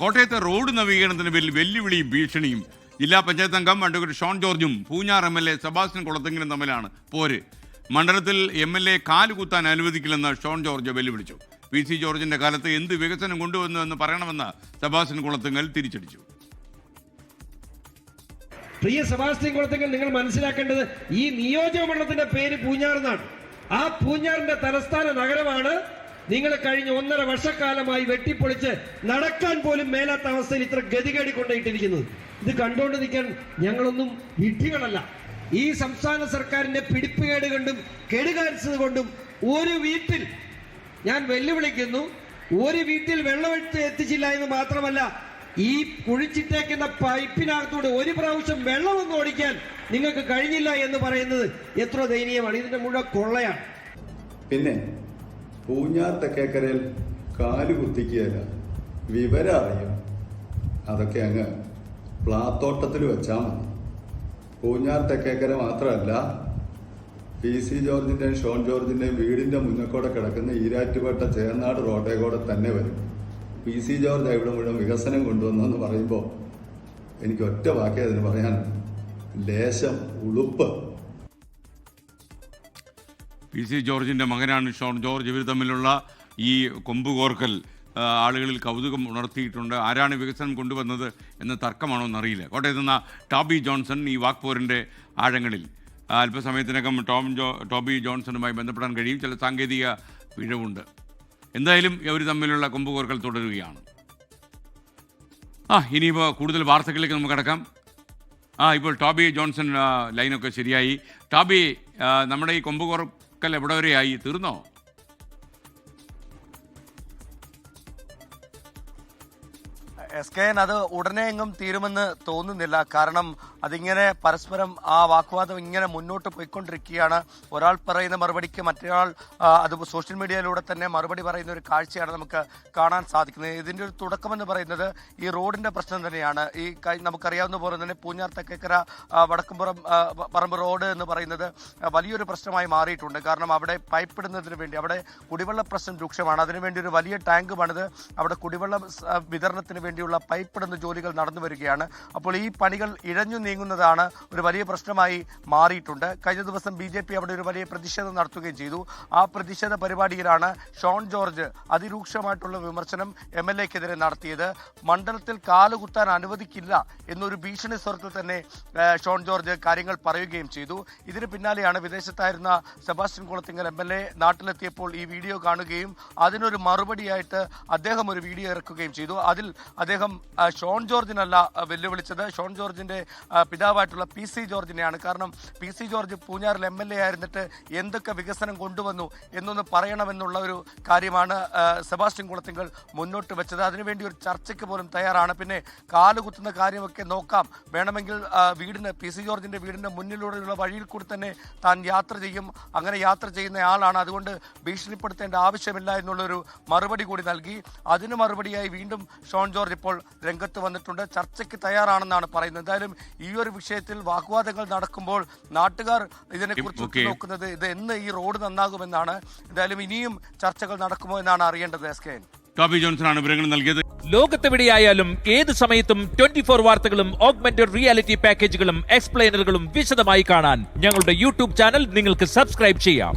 കോട്ടയത്തെ റോഡ് നവീകരണത്തിന് പേരിൽ വെല്ലുവിളിയും ഭീഷണിയും. ജില്ലാ പഞ്ചായത്ത് അംഗം അഡ്വക്കേറ്റ് ഷോൺ ജോർജും Poonjar M L A Sebastian കുളത്തെങ്കിലും തമ്മിലാണ് പോര്. മണ്ഡലത്തിൽ എം എൽ എ കാലുകുത്താൻ അനുവദിക്കില്ലെന്ന് ഷോൺ ജോർജ് വെല്ലുവിളിച്ചു. പി സി ജോർജിന്റെ കാലത്ത് എന്ത് വികസനം കൊണ്ടുവന്നു എന്ന് പറയണമെന്ന് സെബാസ്റ്റ്യൻ കുളത്തുങ്ങൽ തിരിച്ചടിച്ചു. പ്രിയ സെബാസ്റ്റ്യൻ കുളത്തെങ്കിൽ നിങ്ങൾ മനസ്സിലാക്കേണ്ടത് ഈ നിയോജക മണ്ഡലത്തിന്റെ പേര് പൂഞ്ഞാർ എന്നാണ്. ആ പൂഞ്ഞാറിന്റെ തലസ്ഥാന നഗരമാണ് നിങ്ങൾ കഴിഞ്ഞ ഒന്നര വർഷക്കാലമായി വെട്ടിപ്പൊളിച്ച് നടക്കാൻ പോലും മേലാത്ത അവസ്ഥയിൽ ഇത്ര ഗതികേടി കൊണ്ടിട്ടിരിക്കുന്നത് ഇത് കണ്ടുകൊണ്ട് നിൽക്കാൻ ഞങ്ങളൊന്നും വിഡ്ഢികളല്ല. ഈ സംസ്ഥാന സർക്കാരിന്റെ പിടിപ്പുകേട് കൊണ്ടും കെടുകാരിച്ചത് കൊണ്ടും ഒരു വീട്ടിൽ ഞാൻ വെല്ലുവിളിക്കുന്നു ഒരു വീട്ടിൽ വെള്ളമെടുത്ത് എത്തിച്ചില്ല എന്ന് മാത്രമല്ല ഈ കുഴിച്ചിട്ടേക്കുന്ന പൈപ്പിനകത്തൂടെ ഒരു പ്രാവശ്യം വെള്ളമൊന്നും ഓടിക്കാൻ നിങ്ങൾക്ക് കഴിഞ്ഞില്ല എന്ന് പറയുന്നത് എത്ര ദയനീയമാണ്. ഇതിന്റെ മുഴുവൻ കൊള്ളയാണ്. പിന്നെ പൂഞ്ഞാർ തെക്കേക്കരയിൽ കാൽ കുത്തിക്കുകയല്ല. വിവരം അറിയും അതൊക്കെ അങ്ങ് പ്ലാത്തോട്ടത്തിൽ വെച്ചാൽ മതി. പൂഞ്ഞാർ തെക്കേക്കര മാത്രമല്ല പി സി ജോർജിന്റെയും ഷോൺ ജോർജിന്റെയും വീടിന്റെ മുന്നക്കൂടെ കിടക്കുന്ന ഈരാറ്റുപേട്ട ചേർനാട് റോഡേ കൂടെ തന്നെ വരും. പി സി ജോർജ് ഇവിടെ മുഴുവൻ വികസനം കൊണ്ടുവന്നെന്ന് പറയുമ്പോൾ എനിക്ക് ഒറ്റ വാക്കേ അതിന് പറയാനുണ്ട് ലേശം ഉളുപ്പ്. പി സി ജോർജിന്റെ മകനാണ് ഷോൺ ജോർജ്. ഇവർ തമ്മിലുള്ള ഈ കൊമ്പ് കോർക്കൽ ആളുകളിൽ കൗതുകം ഉണർത്തിയിട്ടുണ്ട്. ആരാണ് വികസനം കൊണ്ടുവന്നത് എന്ന തർക്കമാണോ എന്നറിയില്ല. കോട്ടയത്ത് നിന്ന ടോബി ജോൺസൺ ഈ വാക്പോരിന്റെ ആഴങ്ങളിൽ. അല്പസമയത്തിനകം ടോം ജോ ടോബി ജോൺസണുമായി ബന്ധപ്പെടാൻ കഴിയും. ചില സാങ്കേതിക പിഴവുണ്ട്. എന്തായാലും ഇവർ തമ്മിലുള്ള കൊമ്പ് കോർക്കൽ തുടരുകയാണ്. ആ ഇനിയിപ്പോൾ കൂടുതൽ വാർത്തകളിലേക്ക് നമുക്ക് കടക്കാം. ആ ഇപ്പോൾ ടോബി ജോൺസൺ ലൈനൊക്കെ ശരിയായി. ടോബി നമ്മുടെ ഈ കൊമ്പ് കോർക്കൽ എവിടെ വരെയായി? തീർന്നോ? എസ് കെ അത് ഉടനെ എങ്ങും തീരുമെന്ന് തോന്നുന്നില്ല. കാരണം അതിങ്ങനെ പരസ്പരം ആ വാക്വാദം ഇങ്ങനെ മുന്നോട്ട് പോയിക്കൊണ്ടിരിക്കുകയാണ്. ഒരാൾ പറയുന്ന മറുപടിക്ക് മറ്റൊരാൾ അത് സോഷ്യൽ മീഡിയയിലൂടെ തന്നെ മറുപടി പറയുന്ന ഒരു കാഴ്ചയാണ് നമുക്ക് കാണാൻ സാധിക്കുന്നത്. ഇതിന്റെ ഒരു തുടക്കമെന്ന് പറയുന്നത് ഈ റോഡിന്റെ പ്രശ്നം തന്നെയാണ്. ഈ നമുക്കറിയാവുന്ന പോലെ തന്നെ പൂഞ്ഞാർ തെക്കേക്കര വടക്കുംപുറം പറമ്പ് റോഡ് എന്ന് പറയുന്നത് വലിയൊരു പ്രശ്നമായി മാറിയിട്ടുണ്ട്. കാരണം അവിടെ പൈപ്പ് ഇടുന്നതിന് വേണ്ടി അവിടെ കുടിവെള്ള പ്രശ്നം രൂക്ഷമാണ്. അതിനുവേണ്ടി ഒരു വലിയ ടാങ്ക് പണിത് അവിടെ കുടിവെള്ള വിതരണത്തിന് വേണ്ടിയുള്ള പൈപ്പ് ഇടുന്ന ജോലികൾ നടന്നു വരികയാണ്. അപ്പോൾ ഈ പണികൾ ഇഴഞ്ഞു നീങ്ങുന്നതാണ് ഒരു വലിയ പ്രശ്നമായി മാറിയിട്ടുണ്ട്. കഴിഞ്ഞ ദിവസം ബി ജെ പി അവിടെ ഒരു വലിയ പ്രതിഷേധം നടത്തുകയും ചെയ്തു. ആ പ്രതിഷേധ പരിപാടിയിലാണ് ഷോൺ ജോർജ് അതിരൂക്ഷമായിട്ടുള്ള വിമർശനം എം എൽ എക്കെതിരെ നടത്തിയത്. മണ്ഡലത്തിൽ കാലുകുത്താൻ അനുവദിക്കില്ല എന്നൊരു ഭീഷണി സ്വരത്തിൽ തന്നെ ഷോൺ ജോർജ് കാര്യങ്ങൾ പറയുകയും ചെയ്തു. ഇതിന് പിന്നാലെയാണ് വിദേശത്തായിരുന്ന Sebastian Kulathinkal M L A നാട്ടിലെത്തിയപ്പോൾ ഈ വീഡിയോ കാണുകയും അതിനൊരു മറുപടിയായിട്ട് അദ്ദേഹം ഒരു വീഡിയോ ഇറക്കുകയും ചെയ്തു. അതിൽ അദ്ദേഹം ഷോൺ ജോർജിനല്ല വെല്ലുവിളിച്ചത്. ഷോൺ ജോർജിന്റെ പിതാവായിട്ടുള്ള പി സി ജോർജിനെയാണ്. കാരണം പി സി ജോർജ് പൂഞ്ഞാറിൽ എം എൽ എ ആയിരുന്നിട്ട് എന്തൊക്കെ വികസനം കൊണ്ടുവന്നു എന്നൊന്ന് പറയണമെന്നുള്ള ഒരു കാര്യമാണ് സെബാസ്റ്റ്യൻ കുളത്തിങ്കൾ മുന്നോട്ട് വെച്ചത്. അതിനുവേണ്ടി ഒരു ചർച്ചയ്ക്ക് പോലും തയ്യാറാണ്. പിന്നെ കാലുകുത്തുന്ന കാര്യമൊക്കെ നോക്കാം. വേണമെങ്കിൽ വീടിന് പി സി ജോർജിന്റെ വീടിന്റെ മുന്നിലൂടെയുള്ള വഴിയിൽ കൂടി തന്നെ താൻ യാത്ര ചെയ്യും. അങ്ങനെ യാത്ര ചെയ്യുന്ന ആളാണ്. അതുകൊണ്ട് ഭീഷണിപ്പെടുത്തേണ്ട ആവശ്യമില്ല എന്നുള്ളൊരു മറുപടി കൂടി നൽകി. അതിന് മറുപടിയായി വീണ്ടും ഷോൺ ജോർജ് ഇപ്പോൾ രംഗത്ത് വന്നിട്ടുണ്ട്. ചർച്ചയ്ക്ക് തയ്യാറാണെന്നാണ് പറയുന്നത്. എന്തായാലും ഈ ഒരു വിഷയത്തിൽ വാഗ്വാദങ്ങൾ നടക്കുമ്പോൾ നാട്ടുകാർ ഇതിനെക്കുറിച്ച്. നോക്കുന്നത് ഇത് എന്ന് ഈ റോഡ് നന്നാകുമെന്നാണ്. എന്തായാലും ഇനിയും ചർച്ചകൾ നടക്കുമോ എന്നാണ് അറിയേണ്ടത് എസ് കെ ജോൺസണാണ് വിവരങ്ങൾ നൽകിയത്. ലോകത്തെവിടെയായാലും ഏത് സമയത്തും ട്വന്റി ഫോർ വാർത്തകളും ഓഗ്മെന്റഡ് റിയാലിറ്റി പാക്കേജുകളും എക്സ്പ്ലെയിനറുകളും വിശദമായി കാണാൻ ഞങ്ങളുടെ യൂട്യൂബ് ചാനൽ നിങ്ങൾക്ക് സബ്സ്ക്രൈബ് ചെയ്യാം.